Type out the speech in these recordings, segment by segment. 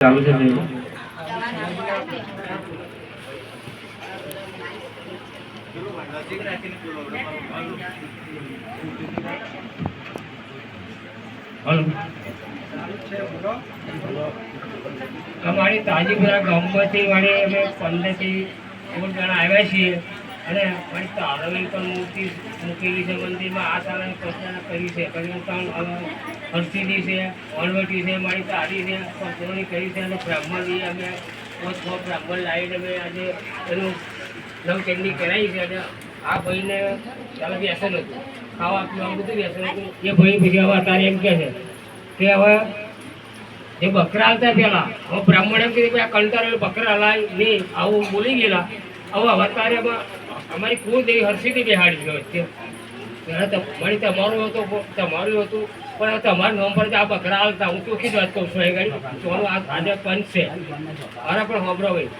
ચાલુ છે અમારી તાજીપુરા ગામમાંથી વાળી અમે પંદરથી સોળ જણા આવ્યા છીએ. અને મારી તારવી પણ મૂર્તિ મૂકેલી છે મંદિરમાં. આ સારા પ્રશ્ન કરી છે. પરિવર્તન હરસીદી છે વણવટી છે, મારી તારી છે. પત્રોની કરી છે? અને બ્રાહ્મણની અમે પોત બ્રાહ્મણ લાવીને અમે આજે એનું નવચંડી કરાવી છે. અને આ ભાઈને ચાલો વ્યસન હતું. ખાવા પીવા બધું વ્યસન હતું. એ ભાઈ પછી હવે અત્યારે એમ કહે છે કે હવે જે બકરા હતા પેલા હવે બ્રાહ્મણ એમ કીધું કે આ કંટાળેલ બકરા લાય નહીં. આવું બોલી ગયેલા. હવે અત્યારે અમારી કુળદેવી હર્ષિથી બેહાડી છે. પહેલાં તમારી હતું તમારું હતું, પણ તમારા નોમ પર આ બકરા આવતા. હું ચોખ્ખી જ વાત કહું છું, એ ગાડી આજે પંચ છે. મારા પણ હોબરો ભાઈ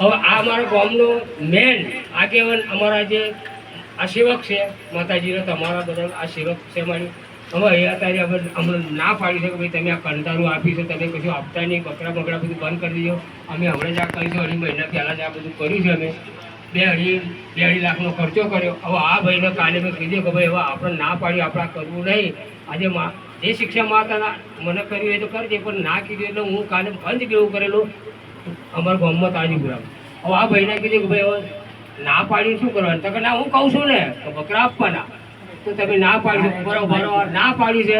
હવે આ અમારા ગામનો મેન આગેવાન અમારા જે આ સેવક છે, માતાજીનો તમારા બધા આ સેવક છે મારી હવે એ અત્યારે અમે અમને ના પાડી શકે, ભાઈ તમે આ કંટાળું આપી છે, તમે કશું આપતા નહીં, બકરા બકરા બધું બંધ કરી દીધો. અમે હમણાં જ આ કરીશું અઢી મહિના પહેલાં જ આ બધું કર્યું છે અમે. બે અઢી બે અઢી લાખનો ખર્ચો કર્યો. હવે આ ભાઈને કાલે મેં કીધું કે ભાઈ, હવે આપણે ના પાડ્યું, આપણે કરવું નહીં. આજે મા જે શિક્ષા માતાના મને કર્યું એ તો કરજે, પણ ના કીધું એટલે હું કાલે બંધ કેવું કરેલું? અમારા ગામમાં તાજીપુરા હવે આ ભાઈને કીધું કે ભાઈ, હવે ના પાડી શું કરવાનું? તો કે ના, હું કહું છું ને, કે બકરા આપવાના. તો તમે ના પાડ્યું. બરોબર, ના પાડ્યું છે.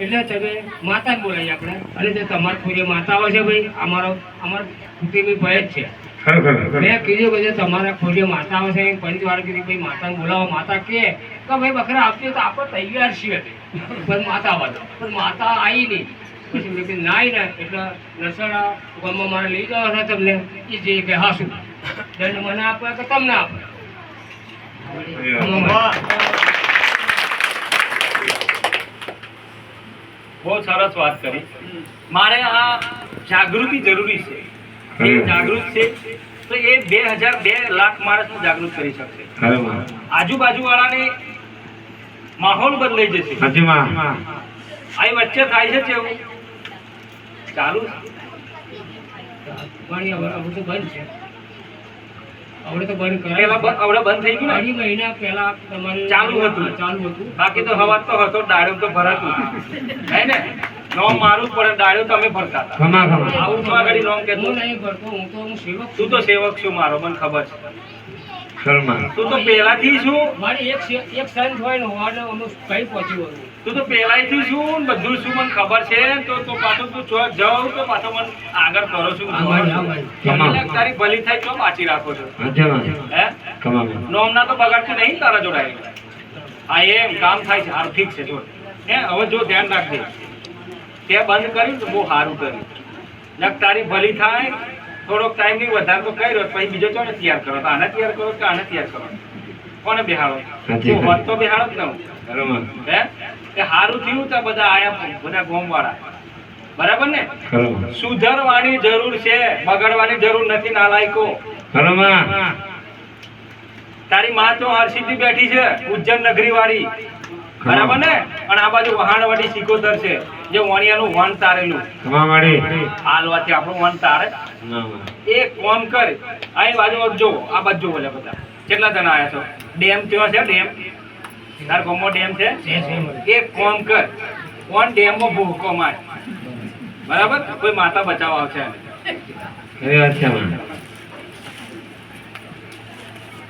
એટલે તમે માતા જ બોલાવી આપણે. અને તમારા પૂરી જે માતાઓ છે ભાઈ, અમારો અમારો કુટુંબી ભય જ છે. મેં કીધું કે તમારા ખોડી માતાઓ છે પંચવાર કીધી ભાઈ માતાને બોલાવો માતા કે. કે ભાઈ બકરા આપજો તો આપણે તૈયાર છીએ. પણ માતા વાળો પણ માતા આવી નહીં. પછી મેં કીધું ના ને એટલે નસડા ગામમાં મારે લઈ જવા હતા તમને. એ જે કે હા શું? દંડ મને આપે કે તમને આપે? બહુ સરસ વાત કરી. મારે આ જાગૃતિ જરૂરી છે. એ જાગૃત છે. તો એ બે હજાર બે લાખ માણસને જાગૃત કરી શકશે. આજુબાજુ વાળાને માહોલ બદલાઈ જશે. આ વચ્ચે થાય છે તેવું. ચાલુ પાણી હવે તો બંધ છે. હવે તો બંધ પેલા થઈ ગયું અઢી મહિના પહેલા તમારે ચાલુ હતું. ચાલુ હતું. બાકી તો હવા તો હતો ડાળો તો ભરાતું. હે ને? નોમ મારું તમે ભરતા હતા. ખમા ખમા આવું તો આગળ નોમ હું નહીં ભરતો હું તો હું સેવક તું તો સેવક છું મારો મને ખબર છે. શર્મા તું તો પહેલાથી છું. મારી એક એક સંત હોય ને હોવાને અમે કઈ પહોંચ્યું હતું તું તો પહેલાથી છું બધું શું મને ખબર છે. તો તો પાછું તું જાઉં તો પાછો મને આગળ કરો છું. તારી ભલી થાય તો પાછી રાખો છો. હે નોમના તો બગાડતું નહીં તારા જોડાય આ એમ કામ થાય છે. હારું ઠીક છે જો. હે હવે જો ધ્યાન રાખજે. તે બંધ કર્યું તો બહુ સારું કર્યું. નક તારી ભલી થાય થોડોક ટાઈમની વધારે તો કર્યો પછી બીજો ચોને તૈયાર કરો. તો આને તૈયાર કરો કે આને તૈયાર કરો? કોને બેહાડો? તું હોત તો બેહાડો જ ન હે. એ સારું થયું તો બધા આયા બધા ગોમ વાળા બરાબર ને? સુધરવાની જરૂર છે બગડવાની જરૂર નથી નાલાયકો. ખરેખર તારી માં તો હરસિદ્ધિ બેઠી છે ઉજ્જૈન નગરી વાળી બરાબર ને? અને આ બાજુ વહાણવાડી સિકોતર છે જે વણિયાનું વન તારેલું. હાલવાથી આપણું વન તારે. એ કોમ કર આ બાજુ જો આ બાજુ બોલે બધા. કેટલા જણા આવ્યા છો? ડેમ કેવા છે? ડેમ? તાર ગામમાં ડેમ છે? એક કોમ કર કોણ ડેમમાં ભૂકો માર. બરાબર? કોઈ માતા બચાવવા આવશે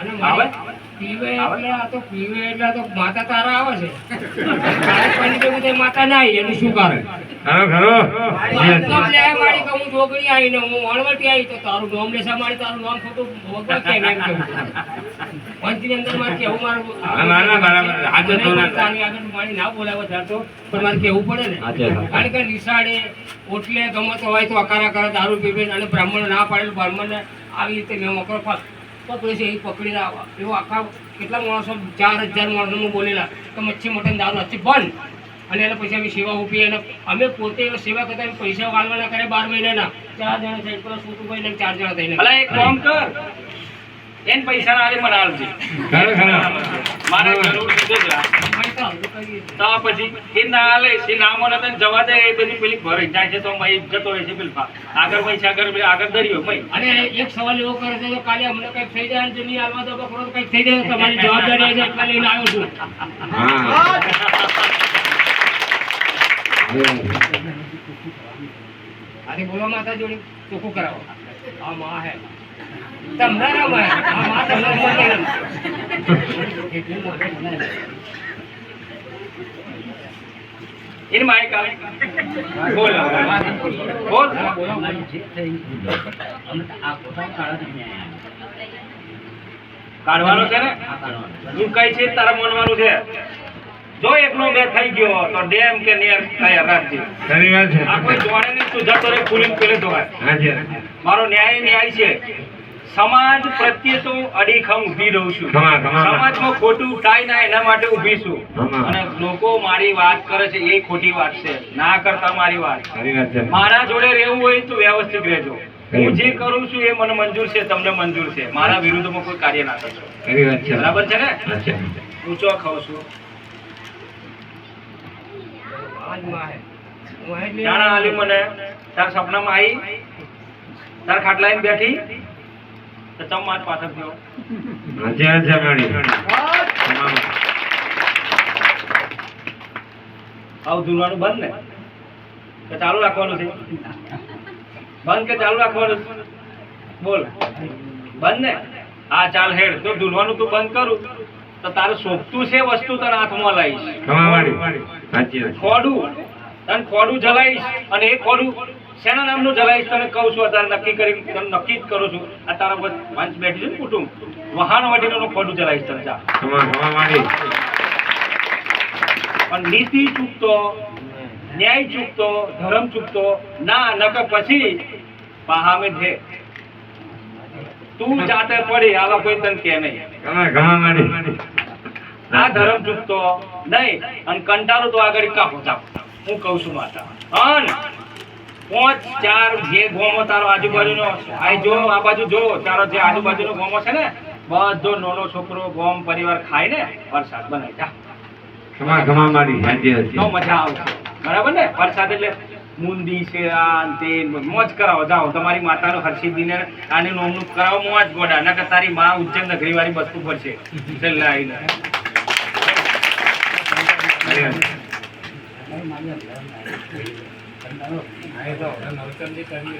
અને મારે પીવે એટલે આ તો પીવે એટલે તો માતા તારા આવે છે. તારે પાણી ભેગું થાય માતા ના આવી એનું શું કારણ? ખરો ખરો નામ લે મારી કે હું જોગણી આવી હું વણવટી આવી તો તારું નોમ લેસા મારી તારું નામ ખોટું ભગવાન કેમ એમ કેવું પંચની અંદર મારે કેવું મારું ના, ના, બરાબર. આજે તારી આગળ મારી ના બોલાવે તો પણ મારે કેવું પડે ને. કારણ કે નિશાળે ઓટલે ગમતો હોય તો અકારા કરે દારૂ પીવે અને બ્રાહ્મણ ના પાડેલું બ્રાહ્મણને આવી રીતે મેં મોકલો પકડી છે, એ પકડીને આવા, એવો આખા કેટલા માણસો, ચાર હજાર માણસો બોલેલા કે મચ્છી મટન દારૂ હતી બંધ. અને એના પછી અમે સેવા ઊભી અને અમે પોતે સેવા કરતા પૈસા વાળવાના કરે બાર મહિનાના. ચાર જણા થઈ પેલા સોતુભાઈ ને ચાર જણા થઈને. એક કામ કર. એને પૈસા ના આલે મને આલજે ખરો ખરો મારે જરૂર છે તો પછી એ ના આલે એ ના મને તને જવા દે એ બધી પેલી ભરાઈ જાય છે તો મય જતો રહે છે પેલી આગળ પૈસા આગળ આગળ દરિયો ભાઈ. અને એક સવાલ એવો કરે છે તો કાલે અમને કંઈક થઈ જાય જો નહીં હાલવા તો બકરો તો કંઈક થઈ જાય તો તમારી જવાબદારી છે એટલે લઈને આવ્યો છું. હા. આજે બોલો માતા જોડે ચોખ્ખું કરાવો. આ માં હે. તમને રમે આ માં તમને રમે એટલું મોટું માય કાલે. બોલ બોલ કાઢવાનો છે ને? તું કઈ છે તારા મનવાનું છે? જો એકનો બે થઈ ગયો તો ડેમ કે નેર તૈયાર રાખજે. આ કોઈ જોડે ને તું જતો રે ફૂલીને પેલે ધોવાય. મારો ન્યાય ન્યાય છે. સમાજ પ્રત્યે તો અડીખમ ઊભી રહું છું. સમાજમાં ખોટું થાય ના એના માટે ઊભી છું. અને લોકો મારી વાત કરે છે એ ખોટી વાત છે. ના કરતા મારી વાત. મારા જોડે રહેવું હોય તો વ્યવસ્થિત રહેજો. હું જે કરું છું એ મને મંજૂર છે તમને મંજૂર છે. મારા વિરુદ્ધમાં કોઈ કાર્ય ના કરશો. બરાબર છે ને? હું ચો ખાઉં છું. જાણા આલી મને. તાર સપનામાં આવી તાર ખાટલા આવીને બેઠી. તો ચમ માર થયો. હાજી હાજી માડી તમામ આવું બંધ ને? કે ચાલુ રાખવાનું છે? બંધ કે ચાલુ રાખવાનું? બોલ. બંધ ને? હા ચાલ હેડ. તો ધૂળવાનું તું બંધ કરું તો તારું શોભતું છે વસ્તુ તને હાથમાં લાવીશ. ખોડું. તને ખોડું જલાઈશ અને એ ખોડું શેના નામનું જલાઈશ તને કહું છું અત્યારે નક્કી કરી તને નક્કી જ કરું છું. આ તારા પર મંચ બેઠી છે ને કુટુંબ. વહાણ વાટીનું ખોડું જલાઈશ તને જા. પણ નીતિ ચૂકતો ન્યાય ચૂકતો ધર્મ ચૂકતો ના નકર પછી પાહામે છે તું જાતે પડી આવા કોઈ તને કે નહીં. આ ધર્મ ચૂકતો નહીં. અને કંટાળો તો આગળ કાપો હું કહું છું માતા. અન પાંચ ચાર જે ગોમો તારો આજુબાજુનો આ જો આ બાજુ જો તારો જે આજુબાજુનો ગોમો છે ને બધો નાનો છોકરો ગોમ પરિવાર ખાય ને વરસાદ બનાવી જા. હાજી તો હાજી મજા આવશે. બરાબર ને? વરસાદ એટલે મુંદી છે આ ને તે મોજ કરાવો જાઓ. તમારી માતાનો હર્ષિદીને આને નોમનું કરાવો મોજ ગોડા. નકર તારી માં ઉજ્જૈન નગરી વાળી છેલ્લે આવીને ખરી છે.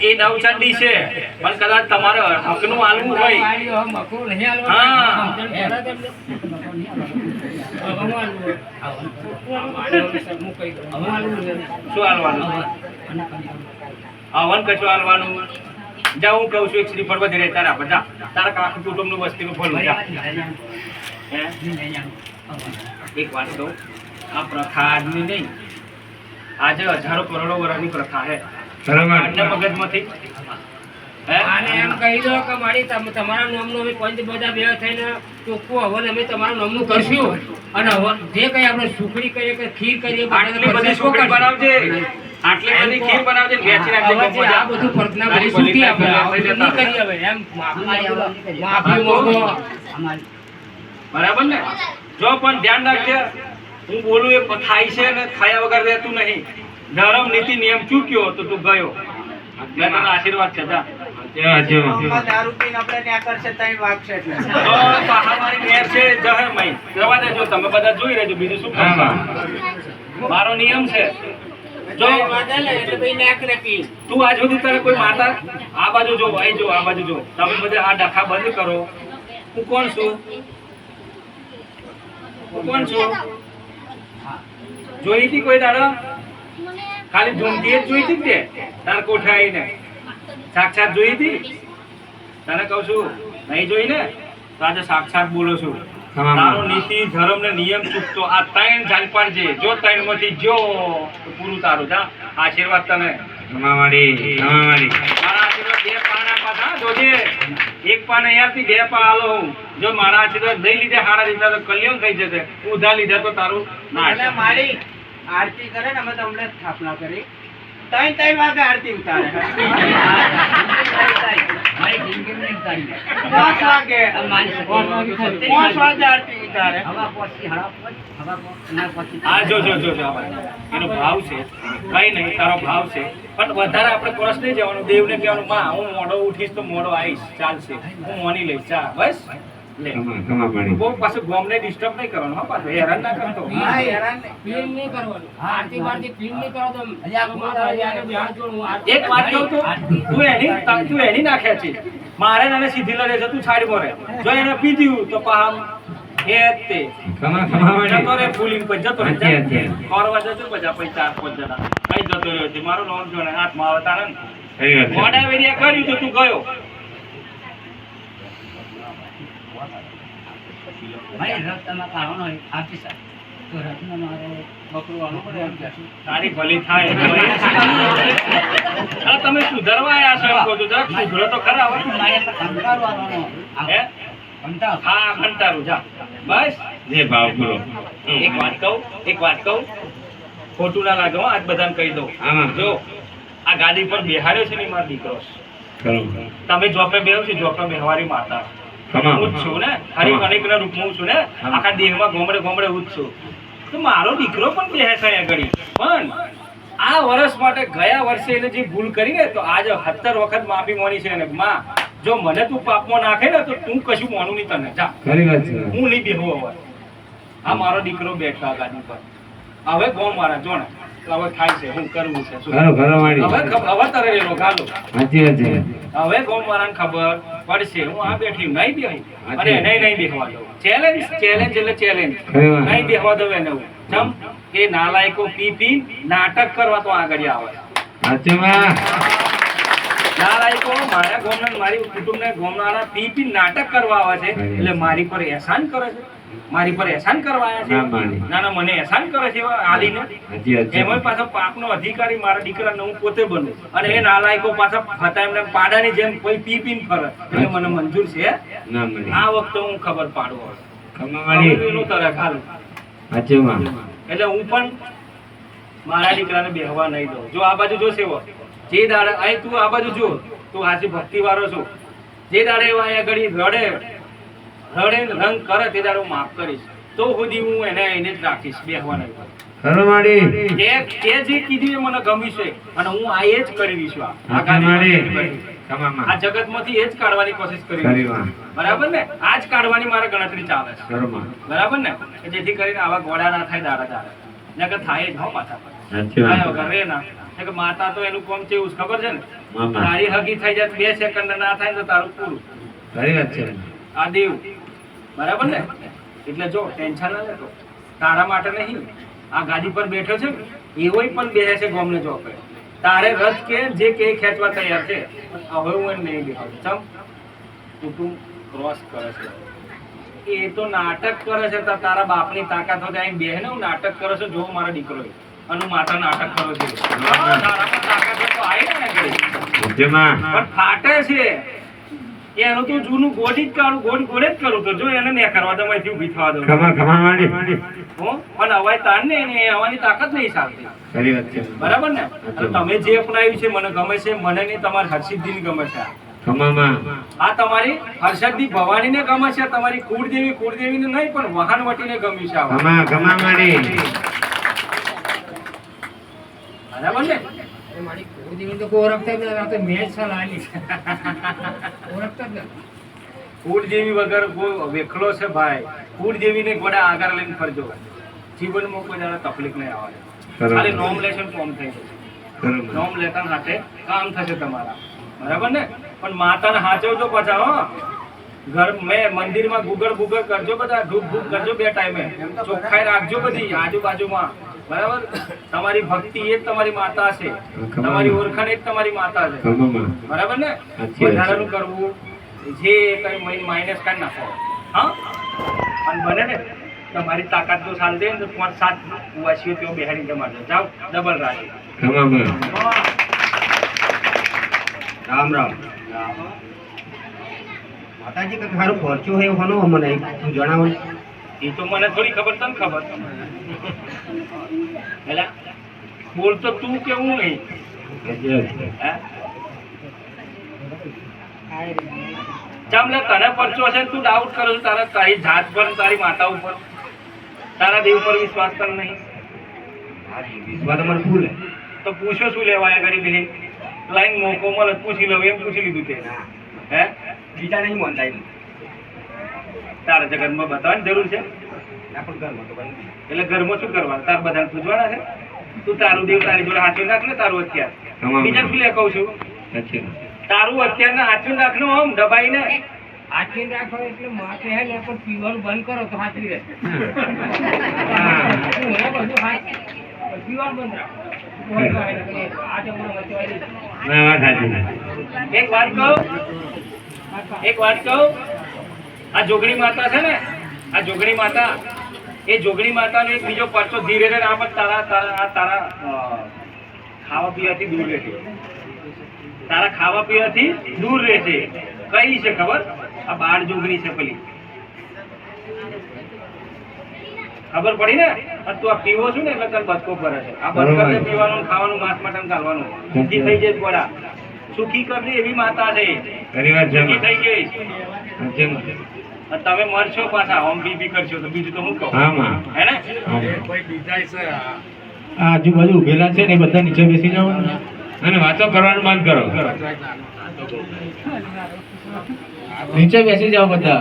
એ નવચંડી છે. પણ કદાચ તમારે હકનું હાલવું હોય. શું હાલવાનું? હવન કશું હાલવાનું? જા, હું કહું છું, એક શ્રીફળ વધી રહે તારા બધા તારા કાકુ કુટુંબનું વસ્તીનું ફળ એક વાત કહું. આ પ્રથા આજની નહીં. આજે હજારો કરોડો વર્ષની પ્રથા છે. આજના મગજમાંથી. હે? એમ કહી દો કે મારી તમારા નામનું અમે પંચ બધા ભેગા થઈને ચોખ્ખું હવન અમે તમારા નામનું કરશું. અને જે કઈ આપણે સુખડી કરીએ કે ખીર કરીએ આટલી બધી સુખડી બનાવજે. આટલી બધી ખીર બનાવજે વેચી નાખજે આ બધું પ્રાર્થના આપણે હવે. એમ માફી માફી બરાબર ને? જો પણ ધ્યાન રાખજે. હું બોલું એ થાય છે ને ખાયા વગર રહેતું નહીં. ધર્મ નીતિ નિયમ ચૂક્યો તો તું ગયો. મેં તને આશીર્વાદ છે જા? મારો નિયમ છે. જો એટલે ભાઈ નાખને પી તું આજ સુધી તને કોઈ માતા? આ બાજુ જો અહીં જો આ બાજુ જો. તમે બધા આ ડખા બંધ કરો. હું કોણ છું? હું કોણ છું? જોઈ હતી કોઈ દાડો? ખાલી ઝુમકી જ જોઈ હતી તે? તાર કોઠે આવીને સાક્ષાત જોઈ હતી? તને કહું છું નહીં જોઈ ને? તો આજે સાક્ષાત બોલો છું. તારો નીતિ ધર્મ ને નિયમ ચૂકતો. આ ત્રણ જાણ છે. જો ત્રણમાંથી જો પૂરું તારું. જા આશીર્વાદ તને. મારા આશીર્વાદ બે પાના એક પાન અહીંયાથી બે પા આલો હું. જો મારા આશીર્વાદ નહીં લીધે હારા લીધા તો કલ્યાણ થઈ જશે. ઉધા લીધા તો તારું ના મારી આરતી કરે ને અમે તમને સ્થાપના કરી. ત્રણ ત્રણ વાગે આરતી ઉતારે. હા, જો જો જો જો. એનો ભાવ છે. કઈ નહીં, તારો ભાવ છે. પણ વધારે આપણે કોરસ નહીં જવાનું. દેવને કહેવાનું, માં, હું મોડો ઉઠીશ તો મોડો આવીશ. ચાલશે. હું મોની લઈશ. ચા બસ. બહુ પાછું ગોમને ડિસ્ટર્બ નહીં કરવાનું હા પાછું. હેરાન ના કરતો હા હેરાન નહીં. નહીં કરવાનું. આરતી બારતી ક્લીન નહીં કરો તો મારા યાર બે હાથ જોડું હું આરતી- એક વાત કહું તું તું એની તું એની નાખ્યા છે. મારે ને સીધી લડે છે તું છાડી મરે. જો એને પીધ્યું તો પામ એ જ તે. ખમા ખમા જતો રે ફૂલિંગ પર જતો રે. ફરવા જજો પછી ચાર પાંચ જણા. કઈ જતો રહ્યો છે? મારો લોન જો ને હાથમાં આવે તારે મોડા કર્યું તો તું ગયો. ભાઈ રસ્તામાં કાઢવાનો હોય, આરતી સાહેબ. તો રથમાં મારે બકરું આવવું પડે એમ કે છે. તારી ભલી થાય તમે સુધરવા આયા છો એમ જરાક સુધરો તો ખરા હવે. મારે તો કંટાળો આવવાનો. હે? કંટાળો. હા ઘંટારું જા. બસ. જે ભાવ કરો એક વાત કહું એક વાત કહું. ખોટું ના લાગે આજ બધાને કહી દઉં. જો આ ગાડી પર બેહાડ્યો છે ને મારો દીકરો. તમે જોપે બેહો છો જોપે બેહવારી માતા. હું જ છું ને? હરિ અનેકના રૂપમાં હું છું ને? આખા દેહમાં ગોમડે ગોમડે હું જ છું. તો મારો દીકરો પણ બેસે ઘડી પણ આ વર્ષ માટે ગયા વર્ષે એને જે ભૂલ કરી ને તો આજે સત્તર વખત માફી મોની છે ને માં જો મને તું પાપમાં નાખે ને તો તું કશું મોનું નહીં તને. જા. હું નહીં બેહું હવે. આ મારો દીકરો બેઠો આ ગાડી પર. હવે ગો મારા જો ને. હવે થાય છે હું કરવું છે. હવે હવે તરે રેલો હવે સાચી મારા ખબર. પડશે. હું આ બેઠી નહીં બેહું. અને નહીં નહીં બેહવા દઉં. ચેલેન્જ ચેલેન્જ એટલે ચેલેન્જ નહીં બેહવા દઉં એને હું. ચમ કે નાલાયકો પી પી નાટક કરવા તો આગળ આવે. નાલાયકો મારા ગોમ મારી કુટુંબને ગોમનારા પી પી નાટક કરવા આવે છે. એટલે મારી પર એહસાન કરે છે. મારી પર એહસાન કરવા આવ્યા છે? ના ના મને એહસાન કરે છે આલીને. એમાં પાછો પાપનો અધિકારી મારા દીકરાને હું પોતે બનું. અને એ નાલાયકો પાછા હતા એમને પાડાની જેમ કોઈ પી પીને ફરે. એટલે મને મંજૂર છે આ વખતે હું ખબર પાડું એટલે હું પણ મારા દીકરાને બેહવા નહીં દઉં. જો આ બાજુ જો સેવો જે દાડે અહીં તું આ બાજુ જો. તું હાચી ભક્તિ વાળો છો. જે દાડે એવા અહીંયા ઘડી રડે રડે રંગ કરે તે દાડે માફ કરીશ. તો સુધી હું એને એને જ રાખીશ બેહવાના નહીં દઉં. ખરો માડી તે તે જે કીધું એ મને ગમ્યું છે. અને હું આ એ જ કરી દઈશું આ. આ સાચી ગાડી માડી પર કરી. ખમા આ માં જગતમાંથી એ જ કાઢવાની કોશિશ કરી ખરી દઈશું. વાત. બરાબર ને? આ જ કાઢવાની મારે ગણતરી ચાલે છે. બરાબર ને? જેથી કરીને આવા ગોળા ના થાય દાડા દાડા. નકર થાય જ હો રે ના. કે માતા તો એનું કોમ છે એવું ખબર છે ને? તારી હગી થઈ જાય બે સેકન્ડ ના થાય તો તારું પૂરું. આ દેવ. બરાબર ને? એટલે જો ટેન્શન ના લેતો તારા માટે નહીં આ ગાડી પર બેઠો છે એવોય પણ બેસે છે ગોમને ચોપે તારે રથ કે જે કે એ ખેંચવા તૈયાર છે હવે હું એને નહીં બેહાડું. ચમ? કુટુંબ ક્રોસ કરે છે. એ તો નાટક કરે છે તારા બાપની તાકાત હોય અહીં બે ને હું નાટક કરો છો જો મારો દીકરો. અને હું માતા નાટક કરો છે. તારા પર તાકાત હોય તો આવી ને. પણ ફાટે છે. એનું તો જૂનું ગોડી જ કાઢું ગોડ ગોડે જ કરું તો જો એને ને કરવા દો જીવ ભી થવા દો ખમા ખમા વાળી. હો પણ અવાય તાન ને એને આવવાની તાકાત નહીં સાલતી ખરી વાત છે. બરાબર ને? તમે જે અપનાવ્યું છે મને ગમે છે મને નહીં તમારી હર્ષિદ્ધિ ગમે છે. આ. તમારી તમારી હર્ષદ્ધિ ભવાનીને ગમે છે તમારી કુળદેવી કુળદેવી ને નહીં પણ વહાણવટીને ગમ્યું છે ખમા ખમા માડી બરાબર ને? મારી તો કોઈ ઓળખતા જ આ તો મેં જ સલાહ ઓળખતા જ નથી. કુળદેવી વગર કોઈ વેખલો છે ભાઈ. કુળદેવીને ઘોડા આગળ લઈને ફરજો. જીવનમાં કોઈ દાડો તકલીફ નહીં આવે. ખાલી નોમ લેશન ફોર્મ થઈ જશે. નોમ લેતા સાથે કામ થશે તમારા. બરાબર ને? પણ માતાને હાચવજો પાછા હો. ઘર મેં મંદિરમાં ગુગળ ગુગળ કરજો બધા ધૂપ ધૂપ કરજો બે ટાઈમે ચોખ્ખાઈ રાખજો બધી આજુબાજુમાં. બરાબર? તમારી ભક્તિ એ જ તમારી માતા છે. તમારી ઓળખાણ એ જ તમારી માતા છે. બરાબર ને. વધારાનું કરવું જે કઈ માઇનસ કાઢી નાખો હા? અને બને ને તમારી તાકાત તો સાલ દે ને તો પાંચ સાત વાસીઓ તેઓ બેહાડી જમાડજો જાઓ ડબલ રાજી. ખમા માં રામ રામ. માતાજી કંઈક સારું પહોંચ્યું હોય એવું મને જણાવો. એ તો મને થોડી ખબર તને ખબર. પેલા બોલ તો તું કેવું નહીં? સાચી વાત છે. હે? ચમ લે તને પરચો છે તું ડાઉટ કરો છો તારા તારી જાત પર તારી માતા ઉપર. તારા દેવ પર વિશ્વાસ કર નહીં. વિશ્વાસ તમારે ફૂલ તો પૂછો શું લેવાય ઘડી બેન. લાઈન મોકો મળે પૂછી લઉં એમ પૂછી લીધું તે. હે. બીજા નહીં મન. તારા જગતમાં બતાવવાની જરૂર છે? ના પણ ઘરમાં તો. એટલે ઘરમાં શું કરવાનું? તાર બધાને પૂછવાના છે? તું તારું દેવ તારી જોડે હાચવી નાખ ને તારું અત્યાર. બીજા શું લે કહું છું. તારું અત્યારને હાચવી નાખ ને આમ દબાઈને? આચીને રાખો એટલે માથે હે ને પણ પીવાનું બંધ કરો તો હાચવી રહે બધું હાચવી. પીવાનું બંધ રાખો. ને. ના. એક વાત કહું. એક વાત કહું? આ જોગણી માતા છે ને આ જોગણી માતા એ જોગણી માતાનો એક બીજો પરચો ધીરે ધીરે આમ જ તારા તારા તારા ખાવા પીવાથી દૂર રહેશે તારા ખાવા પીવાથી દૂર રહેશે કઈ છે ખબર? આ બાળ જોગણી છે પેલી. ખબર પડી ને? તું આ પીવો છું ને એટલે તને બચકો કરે છે. આ બંધ પીવાનું ખાવાનું માંસ મટન ખાવાનું સુખી થઈ જઈશ ગોળા સુખી કરવી એવી માતા છે. સુખી થઈ જઈશ. તમે મરશો પાછા ઓમ બીબી કરશો તો બીજું તો હું કહું? હા માં. હે ને? આ? આજુબાજુ ઉભેલા છે ને એ બધા નીચે બેસી જાઓ અને વાતો કરવાનું બંધ કરો. નીચે બેસી જાઓ બધા.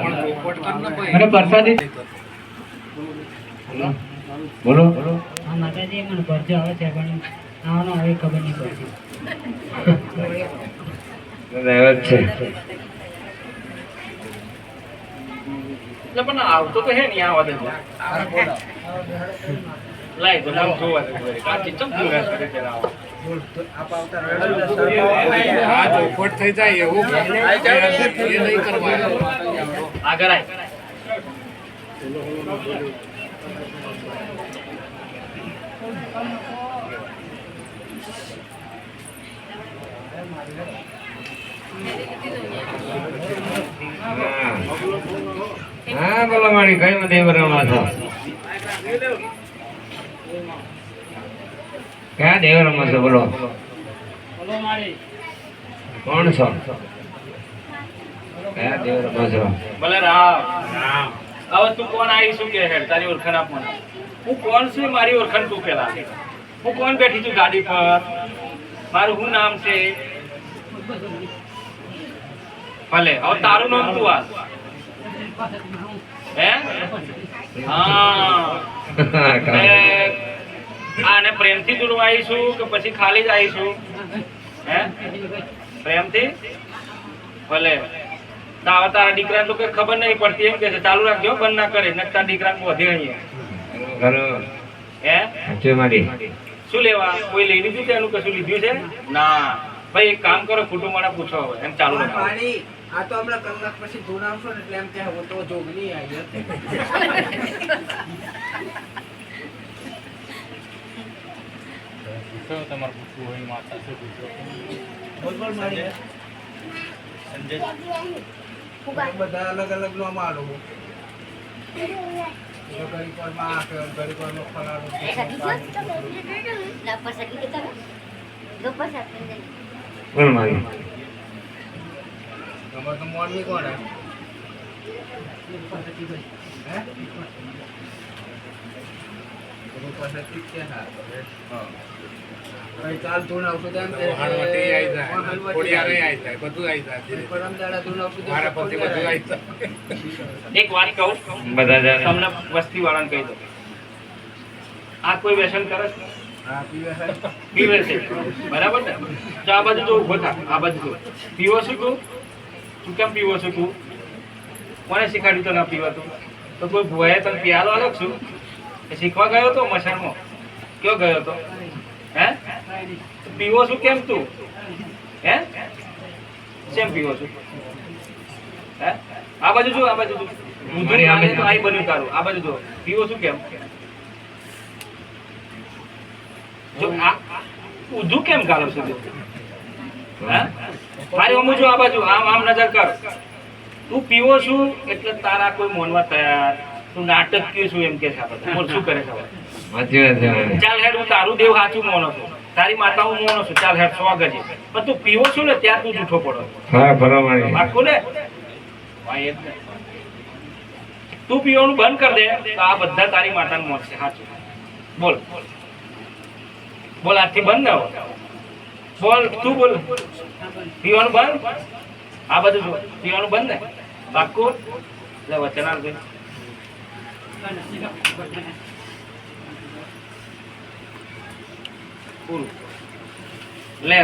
અને પ્રસાદી? બોલો. આ માતાજી મને પરજો આવે છે પણ આવવાનો હવે ખબર નહીં પડતી. છે. એટલે પણ આવતો તો હે ને આ વધે છે લાય તો નામ જોવા દે. કાચી ચમ જોવા કરે છે આવો. થઈ જાય એવું એ નહીં કરવાનું. આગળ આય. હા, બોલો મારી કઈ મને દેવરામાં છો. ક્યાં દેવરામાં છો, બોલો. કોણ છો? કયા દેવરામાં છો? ભલે રામ. હવે તું કોણ આવી શું કે હેડ તારી ઓળખાણ આપ હું કોણ છું મારી ઓળખાણ તું પેલા. હું કોણ બેઠી છું ગાડી પર? મારું શું નામ છે? ભલે, હવે તારું નામ તું આ હે. આને પ્રેમથી જોડવા આવીશું કે પછી ખાલી જ આવીશું હે? પ્રેમથી? ભલે. તારા તારા દીકરા તો કઈ ખબર નહીં પડતી એમ કે છે ચાલુ રાખજો બંધ ના કરે. નકર તારા દીકરાને વધે અહીંયા. હે? સાચું મારી. શું લેવા? કોઈ લઈ લીધું છે એનું? કશું લીધું છે? ના. ભાઈ એક કામ કરો ખોટું મને પૂછો એમ ચાલુ રાખો. આ તો હમણાં કલાક પછી ધૂન આવશો ને એટલે એમ કે હું તો જોગની આવી. હતી. બધા અલગ અલગ નો મારો. ઘડી પરમાં આ કે ઘડી પરમાં ફલાણું કે Dapat sakit kita kan? Dapat sakit. બોલ મારી તમારે તો મોરબી કોણ હે? હે? બધું કાલ એમ એક વાત કહું બધા તમને વસ્તી વાળાને કહી દો આ કોઈ વ્યસન કરે પીવે છે. બરાબર ને? તો આ બાજુ જો ઊભો થા આ બાજુ જો. પીવો શું તું? તું કેમ પીવો છો તું? કોને શીખવાડ્યું તને પીવાતું? તો કોઈ ભુવાએ તને પીવાનો અલગ છું શીખવા ગયો તો મશાનમાં કયો ગયો તો? હે? પીવો છું કેમ તું? હે? કેમ પીવો છું? હે? આ બાજુ જો, આ બાજુ બાજુ. તો આઈ બન્યું તારું. આ બાજુ જો. પીવો છું કેમ? જો આ ઊંધું કેમ ગાલો છે હે? મારી અમુ જો આ બાજુ આમ આમ નજર કર. તું પીવો છું એટલે તારા કોઈ મોનવા તૈયાર. તું નાટક કયું છું એમ કે છે બધા. બોલ શું કરે છે ચાલ હેડ હું તારું દેવ સાચું મોનો છું. તારી માતા હું મોનો છું. ચાલ હેડ સો ગજે પણ તું પીવો છું ને ત્યાં તું જૂઠો પડો. હા હા, એ જ. ને. તું પીવાનું બંધ કર દે તો આ બધા તારી માતાનું મોત છે. સાચું બોલ. બોલ આજથી બંધ ના હોય બોલ, તું બોલ. પીવાનું બંધ? આ બધું જો, પીવાનું બંધ ને? પાક્કું એટલે વચન આપજે. પૂરું લે